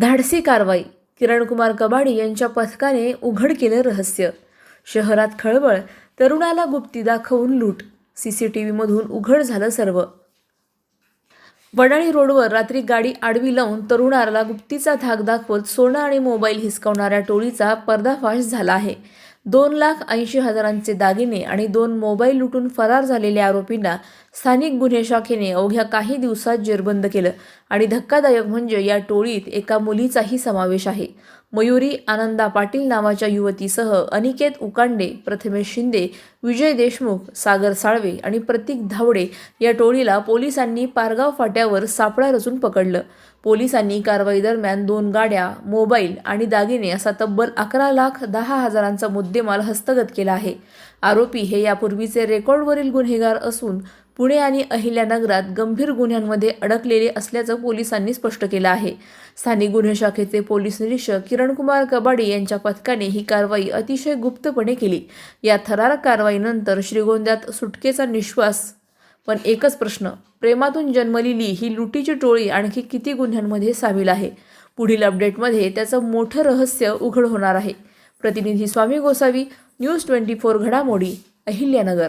धाडसी कारवाई किरणकुमार कबाडी यांच्या पथकाने उघड केलं रहस्य. शहरात खळबळ तरुणाला गुप्ती दाखवून लूट सीसीटीव्हीमधून उघड झालं सर्व. वडाळी रोडवर रात्री गाडी आडवी लावून तरुणाला गुप्तीचा धाक दाखवत सोनं आणि मोबाईल हिसकावणाऱ्या टोळीचा पर्दाफाश झाला आहे. दोन लाख ऐंशी हजारांचे दागिने आणि दोन मोबाईल लुटून फरार झालेल्या आरोपींना स्थानिक गुन्हे शाखेने अवघ्या काही दिवसात जेरबंद केलं. आणि धक्कादायक म्हणजे या टोळीत एका मुलीचाही समावेश आहे. मयुरी आनंदा पाटील नावाच्या युवतीसह अनिकेत उकांडे प्रथमेश शिंदे विजय देशमुख सागर साळवे आणि प्रतीक धावडे या टोळीला पोलिसांनी पारगाव फाट्यावर सापळा रचून पकडलं. पोलिसांनी कारवाई दरम्यान दोन गाड्या मोबाईल आणि दागिने असा तब्बल अकरा लाख दहा हजारांचा मुद्देमाल हस्तगत केला आहे. आरोपी हे यापूर्वीचे रेकॉर्डवरील गुन्हेगार असून पुणे आणि अहिल्यानगरात गंभीर गुन्ह्यांमध्ये अडकलेले असल्याचं पोलिसांनी स्पष्ट केलं आहे. स्थानिक गुन्हे शाखेचे पोलीस निरीक्षक किरणकुमार कबाडी यांच्या पथकाने ही कारवाई अतिशय गुप्तपणे केली. या थरार कारवाईनंतर श्रीगोंद्यात सुटकेचा निश्वास. पण एकच प्रश्न प्रेमातून जन्मलेली ही लुटीची टोळी आणखी किती गुन्ह्यांमध्ये सामील आहे? पुढील अपडेटमध्ये त्याचं मोठं रहस्य उघड होणार आहे. प्रतिनिधी Swami Gosavi news twenty four घडामोडी अहिल्यानगर.